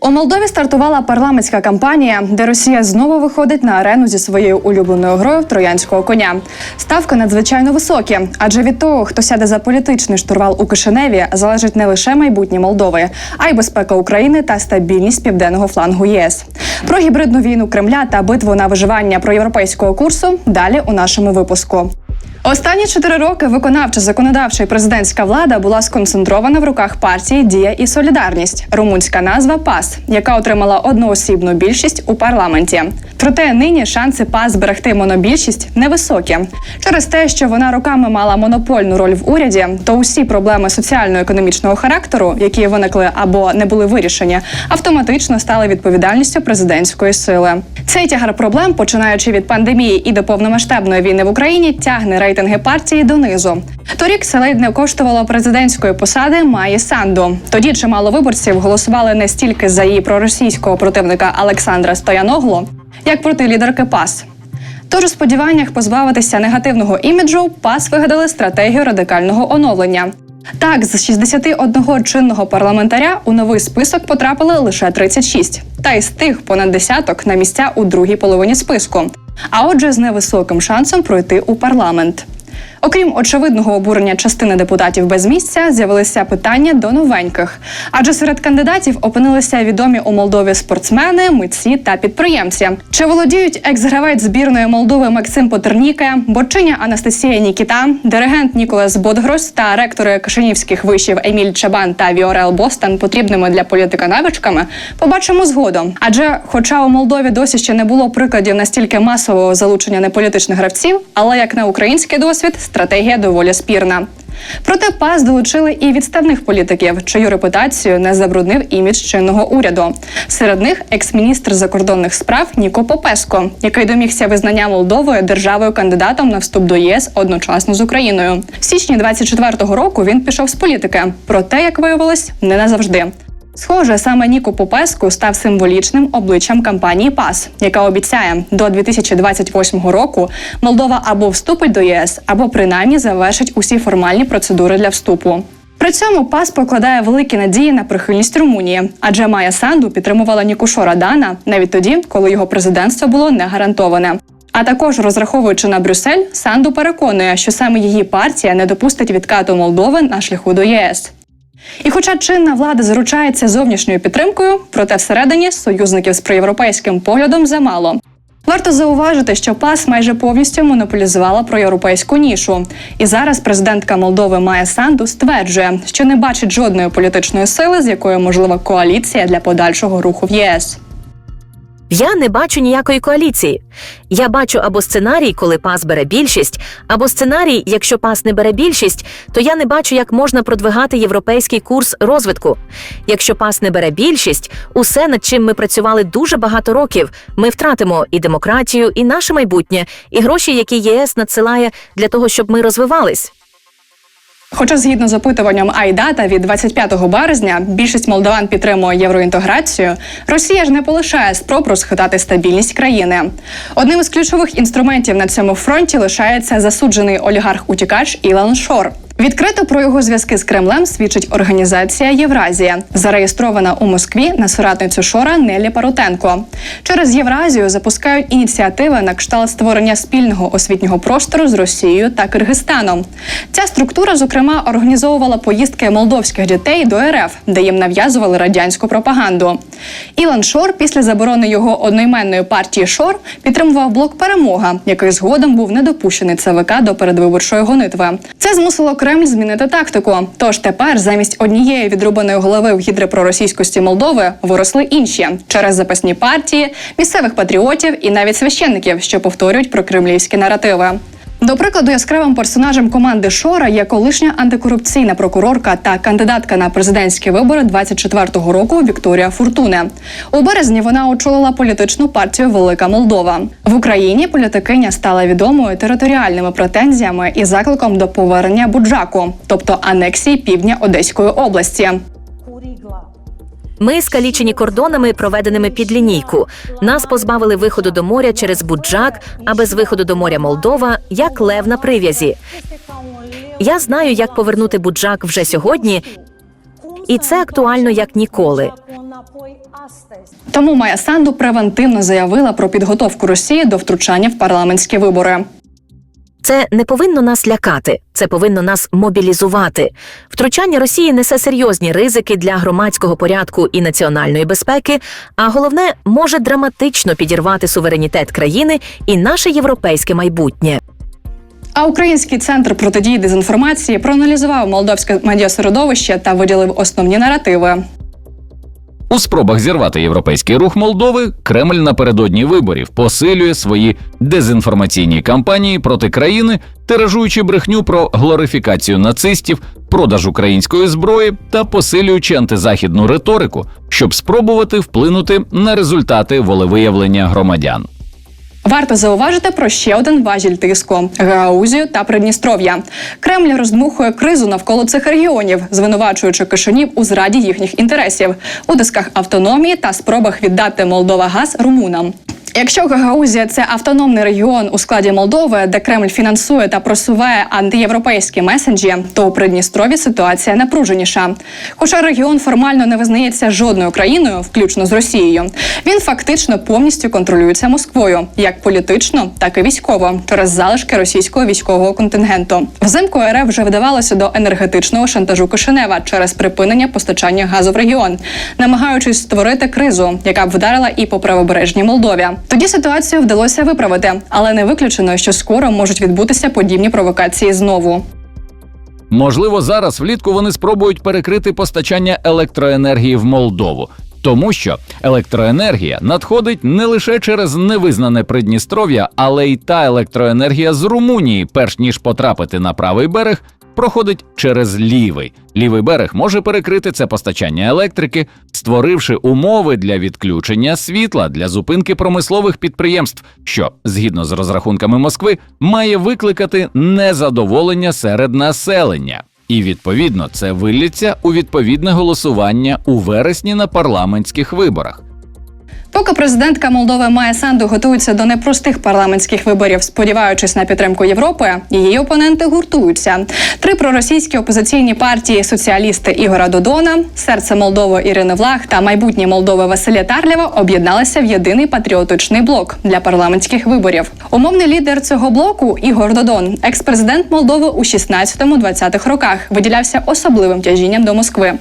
У Молдові стартувала парламентська кампанія, де Росія знову виходить на арену зі своєю улюбленою грою троянського коня. Ставки надзвичайно високі, адже від того, хто сяде за політичний штурвал у Кишиневі, залежить не лише майбутнє Молдови, а й безпека України та стабільність південного флангу ЄС. Про гібридну війну Кремля та битву на виживання проєвропейського курсу далі у нашому випуску. Останні чотири роки виконавча, законодавча і президентська влада була сконцентрована в руках партії Дія і Солідарність, румунська назва ПАС, яка отримала одноосібну більшість у парламенті. Проте нині шанси ПАС зберегти монобільшість невисокі. Через те, що вона роками мала монопольну роль в уряді, то усі проблеми соціально-економічного характеру, які виникли або не були вирішені, автоматично стали відповідальністю президентської сили. Цей тягар проблем, починаючи від пандемії і до повномасштабної війни в Україні, тягне рейтинги партії донизу. Торік це ледь не коштувало президентської посади Маї Санду. Тоді чимало виборців голосували не стільки за її проросійського противника Олександра Стояноглу, як проти лідерки ПАС. Тож у сподіваннях позбавитися негативного іміджу ПАС вигадали стратегію радикального оновлення. Так, з 61 чинного парламентаря у новий список потрапили лише 36. Та із тих понад десяток на місця у другій половині списку. А отже, з невисоким шансом пройти у парламент. Окрім очевидного обурення частини депутатів без місця, з'явилися питання до новеньких. Адже серед кандидатів опинилися відомі у Молдові спортсмени, митці та підприємці. Чи володіють екс-гравець збірної Молдови Максим Потерніке, борчиня Анастасія Нікіта, диригент Ніколас Бодгрос та ректори Кишинівських вишів Еміль Чабан та Віорел Бостан потрібними для політика навичками, побачимо згодом. Адже, хоча у Молдові досі ще не було прикладів настільки масового залучення неполітичних гравців, але як на український досвід, стратегія доволі спірна. Проте ПАС долучили і відставних політиків, чию репутацію не забруднив імідж чинного уряду. Серед них екс-міністр закордонних справ Ніко Попеско, який домігся визнання Молдовою державою кандидатом на вступ до ЄС одночасно з Україною. В січні 24-го року він пішов з політики. Проте, як виявилось, не назавжди. Схоже, саме Ніко Попеску став символічним обличчям кампанії ПАС, яка обіцяє до 2028 року Молдова або вступить до ЄС, або принаймні завершить усі формальні процедури для вступу. При цьому ПАС покладає великі надії на прихильність Румунії, адже Майя Санду підтримувала Нікушо Радана навіть тоді, коли його президентство було не гарантоване. А також розраховуючи на Брюссель, Санду переконує, що саме її партія не допустить відкату Молдови на шляху до ЄС. І хоча чинна влада заручається зовнішньою підтримкою, проте всередині союзників з проєвропейським поглядом замало. Варто зауважити, що ПАС майже повністю монополізувала проєвропейську нішу. І зараз президентка Молдови Майя Санду стверджує, що не бачить жодної політичної сили, з якою можлива коаліція для подальшого руху в ЄС. Я не бачу ніякої коаліції. Я бачу або сценарій, коли пас бере більшість, або сценарій, якщо пас не бере більшість, то я не бачу, як можна продвигати європейський курс розвитку. Якщо пас не бере більшість, усе над чим ми працювали дуже багато років, ми втратимо і демократію, і наше майбутнє, і гроші, які ЄС надсилає для того, щоб ми розвивались. Хоча, згідно з опитуванням Айдата від 25 березня, більшість молдаван підтримує євроінтеграцію, Росія ж не полишає спроб розхитати стабільність країни. Одним із ключових інструментів на цьому фронті лишається засуджений олігарх-утікач Ілан Шор. Відкрито про його зв'язки з Кремлем свідчить організація Євразія, зареєстрована у Москві на соратницю Шора Нелі Парутенко. Через Євразію запускають ініціативи на кшталт створення спільного освітнього простору з Росією та Киргизстаном. Ця структура, зокрема, організовувала поїздки молдовських дітей до РФ, де їм нав'язували радянську пропаганду. Ілан Шор після заборони його одноіменної партії Шор підтримував блок Перемога, який згодом був недопущений ЦВК до передвиборчої гонитви. Це змусило Кремль змінити тактику. Тож тепер замість однієї відрубаної голови в гідри проросійськості Молдови виросли інші через запасні партії, місцевих патріотів і навіть священників, що повторюють про кремлівські наративи. До прикладу, яскравим персонажем команди Шора є колишня антикорупційна прокурорка та кандидатка на президентські вибори 24-го року Вікторія Фуртуне. У березні вона очолила політичну партію Велика Молдова. В Україні політикиня стала відомою територіальними претензіями і закликом до повернення Буджаку, тобто анексії півдня Одеської області. Ми скалічені кордонами, проведеними під лінійку. Нас позбавили виходу до моря через Буджак, а без виходу до моря Молдова як лев на прив'язі. Я знаю, як повернути Буджак вже сьогодні, і це актуально як ніколи. Тому Майя Санду превентивно заявила про підготовку Росії до втручання в парламентські вибори. Це не повинно нас лякати, це повинно нас мобілізувати. Втручання Росії несе серйозні ризики для громадського порядку і національної безпеки, а головне може драматично підірвати суверенітет країни і наше європейське майбутнє. А український центр протидії дезінформації проаналізував молдовське медіасередовище та виділив основні наративи. У спробах зірвати європейський рух Молдови Кремль напередодні виборів посилює свої дезінформаційні кампанії проти країни, тиражуючи брехню про глорифікацію нацистів, продаж української зброї та посилюючи антизахідну риторику, щоб спробувати вплинути на результати волевиявлення громадян. Варто зауважити про ще один важіль тиску Гаузію та Придністров'я. Кремль роздмухує кризу навколо цих регіонів, звинувачуючи Кишинів у зраді їхніх інтересів, у дисках автономії та спробах віддати Молдова газ румунам. Якщо Гагаузія це автономний регіон у складі Молдови, де Кремль фінансує та просуває антиєвропейські месенджі, то у Придністрові ситуація напруженіша. Хоча регіон формально не визнається жодною країною, включно з Росією, він фактично повністю контролюється Москвою, як політично, так і військово, через залишки російського військового контингенту. Взимку РФ вже вдавалося до енергетичного шантажу Кишинева через припинення постачання газу в регіон, намагаючись створити кризу, яка б вдарила і по правобережній Молдові. Тоді ситуацію вдалося виправити, але не виключено, що скоро можуть відбутися подібні провокації знову. Можливо, зараз влітку вони спробують перекрити постачання електроенергії в Молдову, тому що електроенергія надходить не лише через невизнане Придністров'я, але й та електроенергія з Румунії, перш ніж потрапити на правий берег, проходить через лівий. Лівий берег може перекрити це постачання електрики, створивши умови для відключення світла для зупинки промислових підприємств, що, згідно з розрахунками Москви, має викликати незадоволення серед населення. І відповідно це виллється у відповідне голосування у вересні на парламентських виборах. Поки президентка Молдови Майя Санду готується до непростих парламентських виборів, сподіваючись на підтримку Європи, її опоненти гуртуються. Три проросійські опозиційні партії соціалісти Ігора Додона, серце Молдови Ірини Влах та майбутнє Молдови Василя Тарлєва об'єдналися в єдиний патріотичний блок для парламентських виборів. Умовний лідер цього блоку Ігор Додон, екс-президент Молдови у 16-20-х роках, виділявся особливим тяжінням до Москви.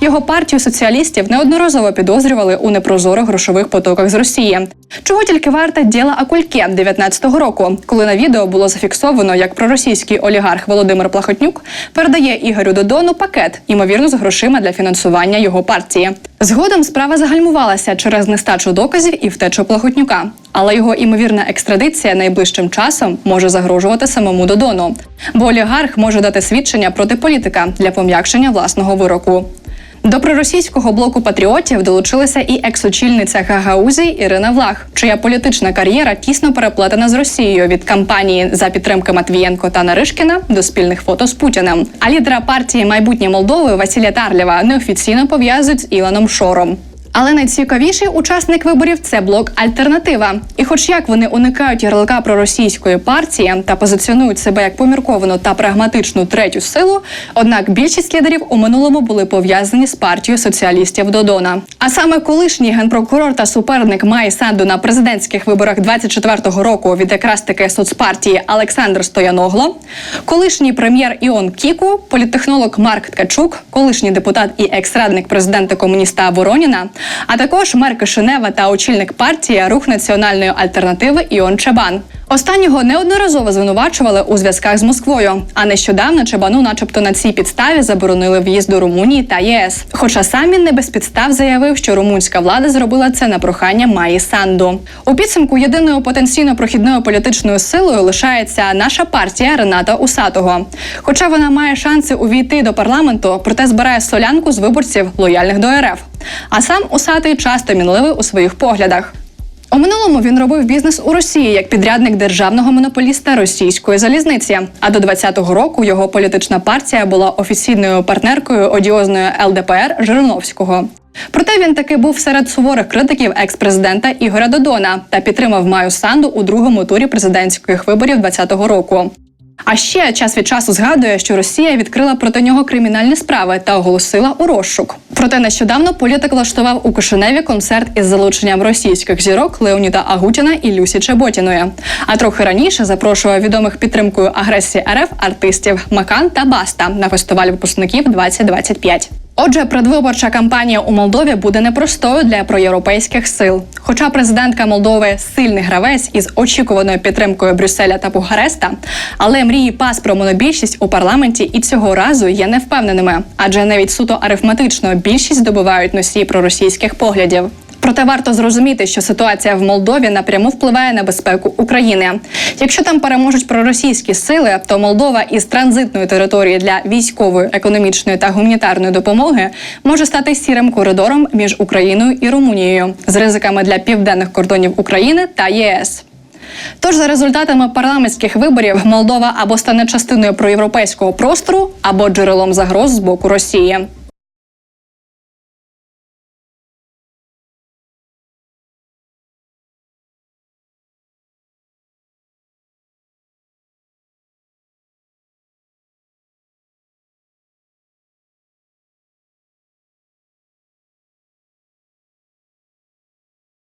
Його партію соціалістів неодноразово підозрювали у непрозорих грошових потоках з Росії. Чого тільки варте діла Акульке 19-го року, коли на відео було зафіксовано, як проросійський олігарх Володимир Плахотнюк передає Ігорю Додону пакет, ймовірно, з грошима для фінансування його партії. Згодом справа загальмувалася через нестачу доказів і втечу Плахотнюка. Але його імовірна екстрадиція найближчим часом може загрожувати самому Додону, бо олігарх може дати свідчення проти політика для пом'якшення власного вироку. До проросійського блоку патріотів долучилася і екс-очільниця Гагаузії Ірина Влах, чия політична кар'єра тісно переплетена з Росією від кампанії за підтримки Матвієнко та Наришкіна до спільних фото з Путіним. А лідера партії майбутнє Молдови Василя Тарлєва неофіційно пов'язують з Іланом Шором. Але найцікавіший учасник виборів це блок Альтернатива. І, хоч як вони уникають ярлика проросійської партії та позиціонують себе як помірковану та прагматичну третю силу, однак більшість лідерів у минулому були пов'язані з партією соціалістів Додона. А саме колишній генпрокурор та суперник Майі Санду на президентських виборах 24-го року від якраз таки соцпартії Олександр Стояногло, колишній прем'єр Іон Кіку, політтехнолог Марк Ткачук, колишній депутат і екс-радник президента комуніста Вороніна, а також мер Кишинева та очільник партії Рух національної альтернативи Іон Чабан. Останнього неодноразово звинувачували у зв'язках з Москвою. А нещодавно Чабану, начебто, на цій підставі заборонили в'їзд до Румунії та ЄС. Хоча сам він не без підстав заявив, що румунська влада зробила це на прохання Маї Санду. У підсумку єдиною потенційно прохідною політичною силою лишається наша партія Рената Усатого. Хоча вона має шанси увійти до парламенту, проте збирає солянку з виборців лояльних до РФ. А сам Усатий часто мінливий у своїх поглядах. У минулому він робив бізнес у Росії як підрядник державного монополіста російської залізниці. А до 20-го року його політична партія була офіційною партнеркою одіозної ЛДПР Жириновського. Проте він таки був серед суворих критиків екс-президента Ігоря Додона та підтримав Маю Санду у другому турі президентських виборів 20-го року. А ще час від часу згадує, що Росія відкрила проти нього кримінальні справи та оголосила у розшук. Проте нещодавно політик влаштував у Кишиневі концерт із залученням російських зірок Леоніда Агутіна і Люсі Чеботіної. А трохи раніше запрошував відомих підтримкою агресії РФ артистів Макан та Баста на фестиваль випускників 2025. Отже, предвиборча кампанія у Молдові буде непростою для проєвропейських сил. Хоча президентка Молдови сильний гравець із очікуваною підтримкою Брюсселя та Бухареста, але мрії пас про монобільшість у парламенті і цього разу є невпевненими, адже навіть суто арифметично більшість здобувають носії проросійських поглядів. Проте варто зрозуміти, що ситуація в Молдові напряму впливає на безпеку України. Якщо там переможуть проросійські сили, то Молдова із транзитної території для військової, економічної та гуманітарної допомоги може стати сірим коридором між Україною і Румунією з ризиками для південних кордонів України та ЄС. Тож за результатами парламентських виборів Молдова або стане частиною проєвропейського простору, або джерелом загроз з боку Росії.